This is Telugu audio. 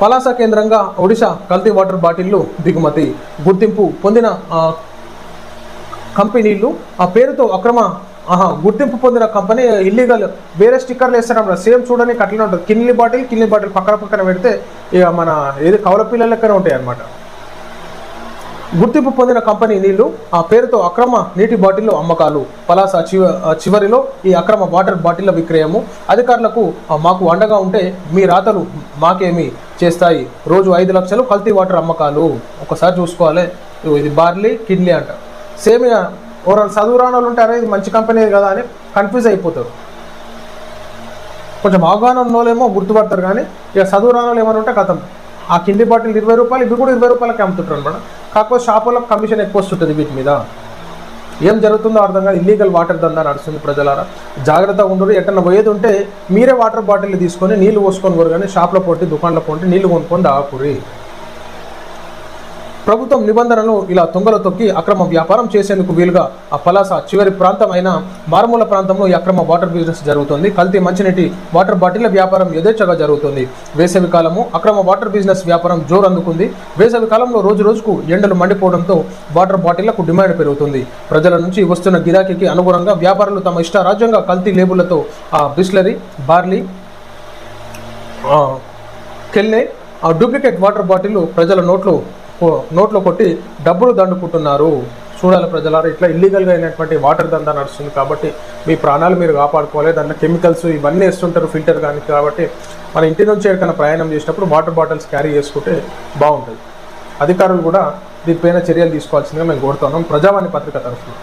పలాస కేంద్రంగా ఒడిశా కల్తీ వాటర్ బాటిళ్ళు దిగుమతి. గుర్తింపు పొందిన కంపెనీలు ఆ పేరుతో అక్రమ ఆహా గుర్తింపు పొందిన కంపెనీ ఇల్లీగల్ వేరే స్టిక్కర్లు వేస్తారు సేమ్ చూడడానికి అట్లనే ఉంటుంది. కిన్లీ బాటిల్ కిన్లీ బాటిల్ పక్కన పక్కన పెడితే ఇక మన ఏది కవల పిల్లల లెక్కనే ఉంటాయి అన్నమాట గుర్తింపు పొందిన కంపెనీ నీళ్ళు ఆ పేరుతో అక్రమ నీటి బాటిల్ అమ్మకాలు. పలాస చివ చివరిలో ఈ అక్రమ వాటర్ బాటిళ్ళ విక్రయము. అధికారులకు మాకు అండగా ఉంటే మీ రాతలు మాకేమి చేస్తాయి. రోజు ఐదు లక్షలు కల్తీ వాటర్ అమ్మకాలు. ఒకసారి చూసుకోవాలి. ఇది బార్లీ కిడ్లీ అంట. సేమియా ఇక ఎవరైనా చదువు వాళ్ళు ఉంటారే ఇది మంచి కంపెనీ కదా అని కన్ఫ్యూజ్ అయిపోతారు. కొంచెం అవగాహన ఉన్నోళ్ళేమో గుర్తుపడతారు కానీ ఇక చదువు వాళ్ళు ఏమైనా ఉంటే కథం. ఆ కింది బాటిల్ ఇరవై రూపాయలు ఇవి కూడా ఇరవై రూపాయలకి అమ్ముతుంటారు అనమాట. కాకపోతే షాపులకు కమిషన్ ఎక్కువ వస్తుంటుంది వీటి మీద. ఏం జరుగుతుందో అర్థం కాదు. ఇల్లీగల్ వాటర్ దందా నడుస్తుంది ప్రజలారా. జాగ్రత్తగా ఉండరు ఎట్టన పోయేది ఉంటే మీరే వాటర్ బాటిల్ తీసుకొని నీళ్ళు పోసుకొని పోరు కానీ షాప్లో పోటీ దుకాణంలో పోటీ నీళ్ళు కొనుక్కొని దాకురి ప్రభుత్వం నిబంధనలు ఇలా తుంగలో తొక్కి అక్రమ వ్యాపారం చేసేందుకు వీలుగా ఆ పలాస చివరి ప్రాంతం అయిన మారుమూల ప్రాంతంలో ఈ అక్రమ వాటర్ బిజినెస్ జరుగుతుంది. కల్తీ మంచినీటి వాటర్ బాటిళ్ళ వ్యాపారం యథేచ్ఛగా జరుగుతుంది. వేసవి కాలము అక్రమ వాటర్ బిజినెస్ వ్యాపారం జోరు అందుకుంది వేసవి కాలంలో రోజు రోజుకు ఎండలు మండిపోవడంతో వాటర్ బాటిళ్ళకు డిమాండ్ పెరుగుతుంది. ప్రజల నుంచి వస్తున్న గిరాకీకి అనుగుణంగా వ్యాపారులు తమ ఇష్ట రాజ్యంగా కల్తీ లేబుళ్ళతో ఆ బిస్లరీ బార్లీ కెల్లే ఆ డూప్లికేట్ వాటర్ బాటిల్ ప్రజల నోట్లో నోట్లో కొట్టి డబ్బులు దండుకుంటున్నారు. చూడాలి ప్రజలారా ఇట్లా ఇల్లీగల్గా అయినటువంటి వాటర్ దందా నడుస్తుంది కాబట్టి మీ ప్రాణాలు మీరు కాపాడుకోవాలి. దాంట్లో కెమికల్స్ ఇవన్నీ వేస్తుంటారు ఫిల్టర్ కానీ కాబట్టి మన ఇంటి నుంచి ఎక్కడికైనా ప్రయాణం చేసినప్పుడు వాటర్ బాటిల్స్ క్యారీ చేసుకుంటే బాగుంటుంది. అధికారులు కూడా దీనిపైన చర్యలు తీసుకోవాల్సిందిగా మేము కోరుతున్నాం. ప్రజావాణి పత్రిక తరఫున.